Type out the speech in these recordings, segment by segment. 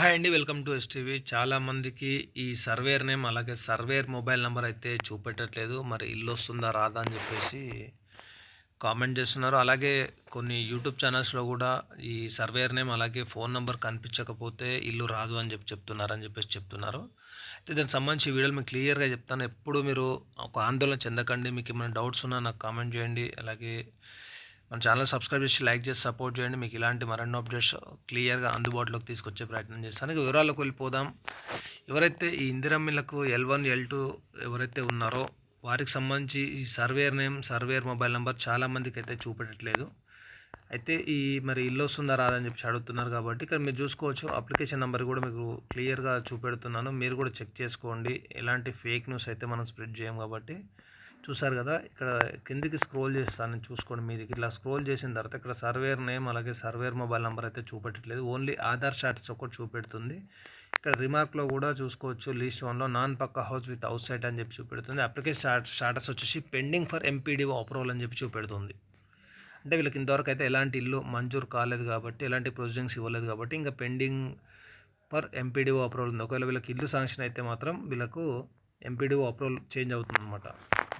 Hi అండి welcome to STV చాలామందికి ఈ సర్వేర్ నేమ్ అలాగే సర్వేర్ మొబైల్ నెంబర్ అయితే చూపెట్టట్లేదు. మరి ఇల్లు వస్తుందా రాదా అని చెప్పేసి కామెంట్ చేస్తున్నారు. అలాగే కొన్ని యూట్యూబ్ ఛానల్స్లో కూడా ఈ సర్వేర్ నేమ్ అలాగే ఫోన్ నెంబర్ కనిపించకపోతే ఇల్లు రాదు అని చెప్పి చెప్తున్నారు అని చెప్పేసి చెప్తున్నారు. అయితే దానికి సంబంధించి వీడియోలు మీకు క్లియర్గా చెప్తాను. ఎప్పుడు మీరు ఒక ఆందోళన చెందకండి. మీకు ఏమైనా డౌట్స్ ఉన్నా నాకు కామెంట్ చేయండి. అలాగే మన ఛానల్ సబ్స్క్రైబ్ చేసి లైక్ చేసి సపోర్ట్ చేయండి. మీకు ఇలాంటి మరెన్నో అప్డేట్స్ క్లియర్గా అందుబాటులోకి తీసుకొచ్చే ప్రయత్నం చేస్తాను. ఇక వివరాలకు వెళ్ళిపోదాం. ఎవరైతే ఈ ఇందిరమ్మిలకు ఎల్ వన్ ఎల్ టూ ఎవరైతే ఉన్నారో వారికి సంబంధించి ఈ surveyor name surveyor mobile number చాలామందికి అయితే చూపెట్టట్లేదు. అయితే ఈ మరి ఇల్లు వస్తుందా రాదని చెప్పి అడుగుతున్నారు కాబట్టి ఇక్కడ మీరు చూసుకోవచ్చు. అప్లికేషన్ నెంబర్ కూడా మీకు క్లియర్గా చూపెడుతున్నాను. మీరు కూడా చెక్ చేసుకోండి. ఎలాంటి ఫేక్ న్యూస్ అయితే మనం స్ప్రెడ్ చేయం కాబట్టి. చూసారు కదా ఇక్కడ కిందికి స్క్రోల్ చేస్తాను చూసుకోండి మీది. ఇట్లా స్క్రోల్ చేసిన తర్వాత ఇక్కడ సర్వేర్ నేమ్ అలాగే సర్వేర్ మొబైల్ నెంబర్ అయితే చూపెట్టట్లేదు. ఓన్లీ ఆధార్ స్టాటస్ ఒకటి చూపెడుతుంది. ఇక్కడ రిమార్క్లో కూడా చూసుకోవచ్చు లీస్ట్ వన్లో non pucca house with out side అని చెప్పి చూపెడుతుంది. అప్లికేషన్ స్టాటస్ వచ్చేసి పెండింగ్ ఫర్ ఎంపీడీఓ అప్రూవల్ అని చెప్పి చూపెడుతుంది. అంటే వీళ్ళకి ఇంతవరకు అయితే ఎలాంటి ఇల్లు మంజూరు కాలేదు కాబట్టి ఎలాంటి ప్రొసీడింగ్స్ ఇవ్వలేదు కాబట్టి ఇంకా పెండింగ్ ఫర్ ఎంపీడీఓ అప్రూవల్ ఉంది. ఒకవేళ వీళ్ళకి ఇల్లు శాంక్షన్ అయితే మాత్రం వీళ్ళకు ఎంపీడీఓ అప్రూవల్ చేంజ్ అవుతుంది అనమాట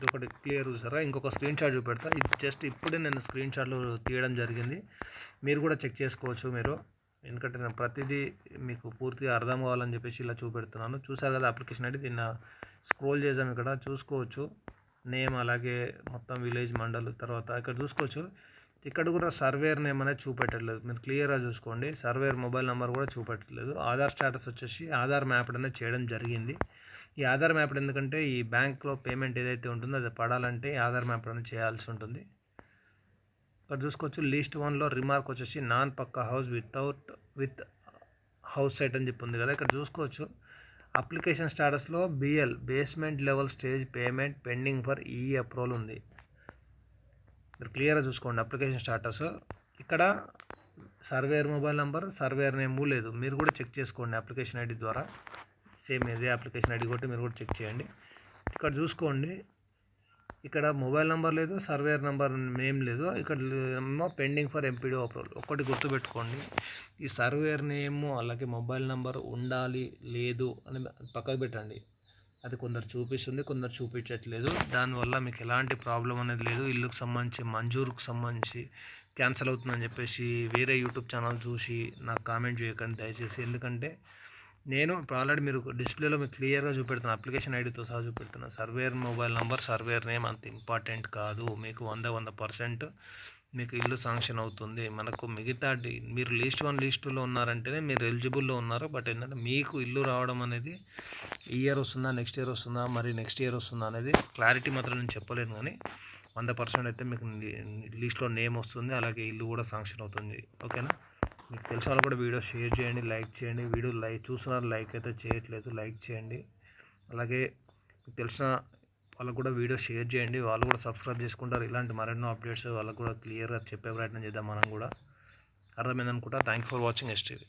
ఇది ఒకటి క్లియర్ చూసారా? ఇంకొక స్క్రీన్ షాట్ చూపెడతా. ఇది జస్ట్ ఇప్పుడే నేను స్క్రీన్ షాట్లు తీయడం జరిగింది. మీరు కూడా చెక్ చేసుకోవచ్చు మీరు. ఎందుకంటే నేను ప్రతిదీ మీకు పూర్తిగా అర్థం కావాలని చెప్పేసి ఇలా చూపెడుతున్నాను. చూసారు కదా అప్లికేషన్ అయితే దీన్ని స్క్రోల్ చేసాం ఇక్కడ. చూసుకోవచ్చు. నేమ్ అలాగే మొత్తం విలేజ్ మండల్ తర్వాత ఇక్కడ చూసుకోవచ్చు. ఇక్కడ కూడా సర్వేర్ నేమ్ అనేది చూపెట్టట్లేదు. మీరు క్లియర్గా చూసుకోండి. సర్వేర్ మొబైల్ నెంబర్ కూడా చూపెట్టట్లేదు. ఆధార్ స్టేటస్ వచ్చేసి ఆధార్ మ్యాప్ అనేది చేయడం జరిగింది. ఈ ఆధార్ మ్యాప్ ఎందుకంటే ఈ బ్యాంక్లో పేమెంట్ ఏదైతే ఉంటుందో అది పడాలంటే ఆధార్ మ్యాప్ అనేది చేయాల్సి ఉంటుంది. ఇక్కడ చూసుకోవచ్చు లీస్ట్ వన్లో రిమార్క్ వచ్చేసి non pucca house without with house site అని చెప్పి ఉంది కదా. ఇక్కడ చూసుకోవచ్చు అప్లికేషన్ స్టేటస్లో BL basement level stage payment pending for ఈ అప్రూవల్ ఉంది. మీరు క్లియర్గా చూసుకోండి అప్లికేషన్ స్టాటస్ ఇక్కడ surveyor mobile number surveyor name లేదు. మీరు కూడా చెక్ చేసుకోండి అప్లికేషన్ ఐడి ద్వారా. సేమ్ ఇదే అప్లికేషన్ ఐడి కొట్టి మీరు కూడా చెక్ చేయండి. ఇక్కడ చూసుకోండి. ఇక్కడ మొబైల్ నెంబర్ లేదు సర్వేర్ నెంబర్ నేమ్ లేదు. ఇక్కడ ఏమో పెండింగ్ ఫర్ ఎంపీడీ అప్రూవల్ ఒకటి గుర్తుపెట్టుకోండి. ఈ సర్వేర్ నేమ్ అలాగే మొబైల్ నెంబర్ ఉండాలి లేదు అని పక్కకు పెట్టండి. అది కొందరు చూపిస్తుంది కొందరు చూపించట్లేదు. దానివల్ల మీకు ఎలాంటి ప్రాబ్లం అనేది లేదు. ఇల్లుకు సంబంధించి మంజూరుకు సంబంధించి క్యాన్సిల్ అవుతుందని చెప్పేసి వేరే యూట్యూబ్ ఛానల్ చూసి నాకు కామెంట్ చేయకండి దయచేసి. ఎందుకంటే నేను ఇప్పుడు ఆల్రెడీ మీరు డిస్ప్లేలో మీకు క్లియర్గా చూపెడుతున్నా అప్లికేషన్ ఐడితో సహా చూపెడుతున్నా surveyor mobile number surveyor name అంత ఇంపార్టెంట్ కాదు. మీకు వంద వంద పర్సెంట్ మీకు ఇల్లు శాంక్షన్ అవుతుంది. మనకు మిగతా మీరు లీస్ట్ వన్ లీస్టులో ఉన్నారంటేనే మీరు ఎలిజిబుల్లో ఉన్నారు. బట్ ఏంటంటే మీకు ఇల్లు రావడం అనేది ఇయర్ వస్తుందా నెక్స్ట్ ఇయర్ వస్తుందా మరి నెక్స్ట్ ఇయర్ వస్తుందా అనేది క్లారిటీ మాత్రం నేను చెప్పలేను కానీ వంద పర్సెంట్ అయితే మీకు లిస్ట్లో నేమ్ వస్తుంది అలాగే ఇల్లు కూడా శాంక్షన్ అవుతుంది. ఓకేనా? మీకు తెలిసిన వాళ్ళు కూడా వీడియో షేర్ చేయండి లైక్ చేయండి. వీడియో లైక్ చూస్తున్నారు లైక్ అయితే చేయట్లేదు లైక్ చేయండి. అలాగే మీకు తెలిసిన వాళ్ళకు కూడా వీడియో షేర్ చేయండి. వాళ్ళు కూడా సబ్స్క్రైబ్ చేసుకుంటారు. ఇలాంటి మరెన్నో అప్డేట్స్ వాళ్ళకు కూడా క్లియర్గా చెప్పే ప్రయత్నం చేద్దాం మనం కూడా. అర్థమైంది అనుకుంటా థ్యాంక్ ఫర్ వాచింగ్ ఎస్టీవీ.